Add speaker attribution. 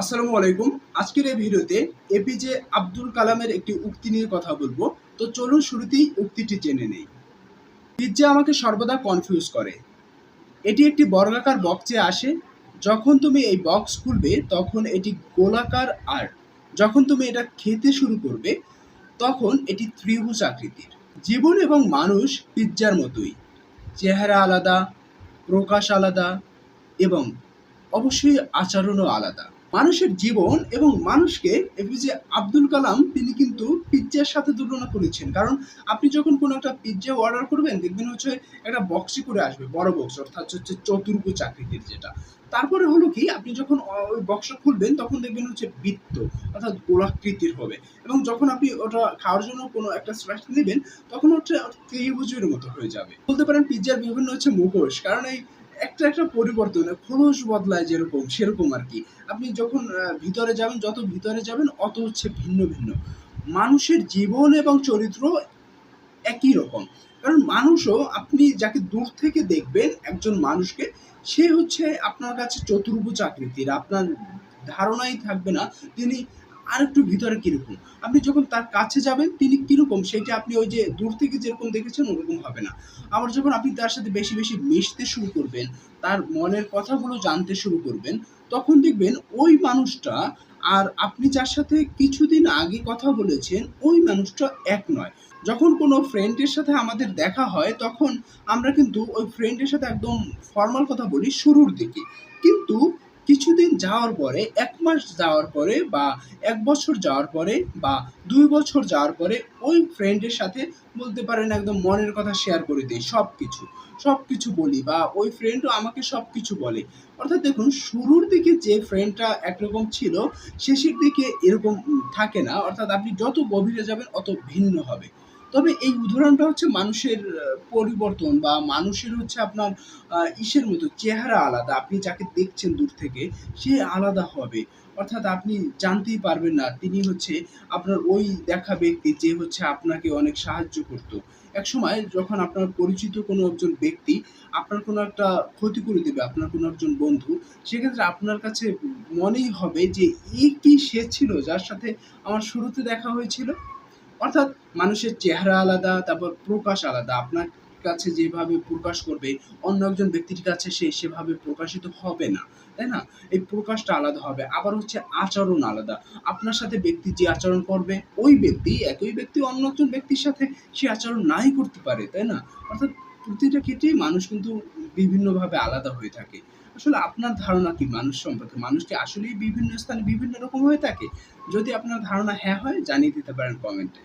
Speaker 1: আসসালামু আলাইকুম। আজকের এই ভিডিওতে এপিজে আব্দুল কালামের একটি উক্তি নিয়ে কথা বলব। তো চলুন শুরুতেই উক্তিটি জেনে নেই। পিজ্জা আমাকে সর্বদা কনফিউজ করে। এটি একটি বর্গাকার বক্সে আসে। যখন তুমি এই বক্স খুলবে, তখন এটি গোলাকার আর। যখন তুমি এটা খেতে শুরু করবে, তখন এটি ত্রিভুজ আকৃতির। জীবন এবং মানুষ পিজ্জার মতোই। চেহারা আলাদা, প্রকাশ আলাদা এবং অবশ্যই আচরণও আলাদা। মানুষের জীবন এবং মানুষকে এপিজে আব্দুল কালাম, তিনি কিন্তু পিৎজার সাথে তুলনা করেছেন। কারণ আপনি যখন কোনো একটা পিৎজা অর্ডার করবেন, দেখবেন হচ্ছে একটা বক্সে করে আসবে, বড় বক্স অর্থাৎ হচ্ছে চতুর্ভুজ আকৃতির যেটা। তারপরে হলো কি, আপনি যখন ওই বক্সটা খুলবেন, তখন দেখবেন হচ্ছে বৃত্ত, অর্থাৎ গোলাকৃতির হবে। এবং যখন আপনি ওটা খাওয়ার জন্য কোনো একটা স্লাইস নেবেন, তখন হচ্ছে ত্রিভুজের মতো হয়ে যাবে। বলতে পারেন পিৎজার বিভিন্ন হচ্ছে মুখোশ, কারণ এই একটা একটা পরিবর্তন খোলস বদলায় যেরকম, সেরকম আর কি। আপনি যখন ভিতরে যাবেন, যত ভিতরে যাবেন, অত হচ্ছে ভিন্ন ভিন্ন। মানুষের জীবন এবং চরিত্র একই রকম। কারণ মানুষও, আপনি যাকে দূর থেকে দেখবেন, একজন মানুষকে, সে হচ্ছে আপনার কাছে চতুর্ভুজ আকৃতির। আপনার ধারণাই থাকবে না, তিনি আরেকটু ভিতরে কীরকম? আপনি যখন তার কাছে যাবেন, তিনি কীরকম? সেটা আপনি ওই যে দূর থেকে যেরকম দেখেছেন, ওরকম হবে না। আবার যখন আপনি তার সাথে বেশি বেশি মিশতে শুরু করবেন, তার মনের কথাগুলো জানতে শুরু করবেন, তখন দেখবেন ওই মানুষটা আর আপনি যার সাথে কিছুদিন আগে কথা বলেছেন, ওই মানুষটা এক নয়। যখন কোনো ফ্রেন্ডের সাথে আমাদের দেখা হয়, তখন আমরা কিন্তু ওই ফ্রেন্ডের সাথে একদম ফর্মাল কথা বলি শুরুর দিকে। কিন্তু কিছুদিন যাওয়ার পরে, এক মাস যাওয়ার পরে বা এক বছর যাওয়ার পরে বা দুই বছর যাওয়ার পরে ওই ফ্রেন্ডের সাথে বলতে পারেন একদম মনের কথা শেয়ার করে দিই সব কিছু সব কিছু বলি বা ওই ফ্রেন্ডও আমাকে সব কিছু বলে। অর্থাৎ দেখুন, শুরুর দিকে যে ফ্রেন্ডটা একরকম ছিল, শেষের দিকে এরকম থাকে না। অর্থাৎ আপনি যত গভীরে যাবেন, অত ভিন্ন হবে। তবে এই উদাহরণটা হচ্ছে মানুষের পরিবর্তন বা মানুষের হচ্ছে আপনার ইসের মতো চেহারা আলাদা। আপনি যাকে দেখছেন দূর থেকে, সে আলাদা হবে। অর্থাৎ আপনি জানতেই পারবেন না, তিনি হচ্ছে আপনার ওই দেখা ব্যক্তি যে হচ্ছে আপনাকে অনেক সাহায্য করতো। এক সময় যখন আপনার পরিচিত কোনো একজন ব্যক্তি আপনার কোনো একটা ক্ষতি করে দেবে, আপনার কোনো একজন বন্ধু, সেক্ষেত্রে আপনার কাছে মনেই হবে যে এই কি সে ছিল যার সাথে আমার শুরুতে দেখা হয়েছিল? অর্থাৎ মানুষের চেহারা আলাদা, তারপর প্রকাশ আলাদা। আপনার কাছে যেভাবে প্রকাশ করবে, অন্য একজন ব্যক্তির কাছে সে সেভাবে প্রকাশিত হবে না, তাই না? এই প্রকাশটা আলাদা হবে। আবার হচ্ছে আচরণ আলাদা। আপনার সাথে ব্যক্তি যে আচরণ করবে, ওই ব্যক্তি, একই ব্যক্তি, অন্য একজন ব্যক্তির সাথে সে আচরণ নাই করতে পারে, তাই না? অর্থাৎ প্রতিটা ক্ষেত্রেই মানুষ কিন্তু বিভিন্নভাবে আলাদা হয়ে থাকে। আসলে আপনার ধারণা কি মানুষ সম্পর্কে? মানুষ কি আসলেই বিভিন্ন স্থানে বিভিন্ন রকম হয়ে থাকে? যদি আপনার ধারণা হ্যাঁ হয়, জানিয়ে দিতে পারেন কমেন্টে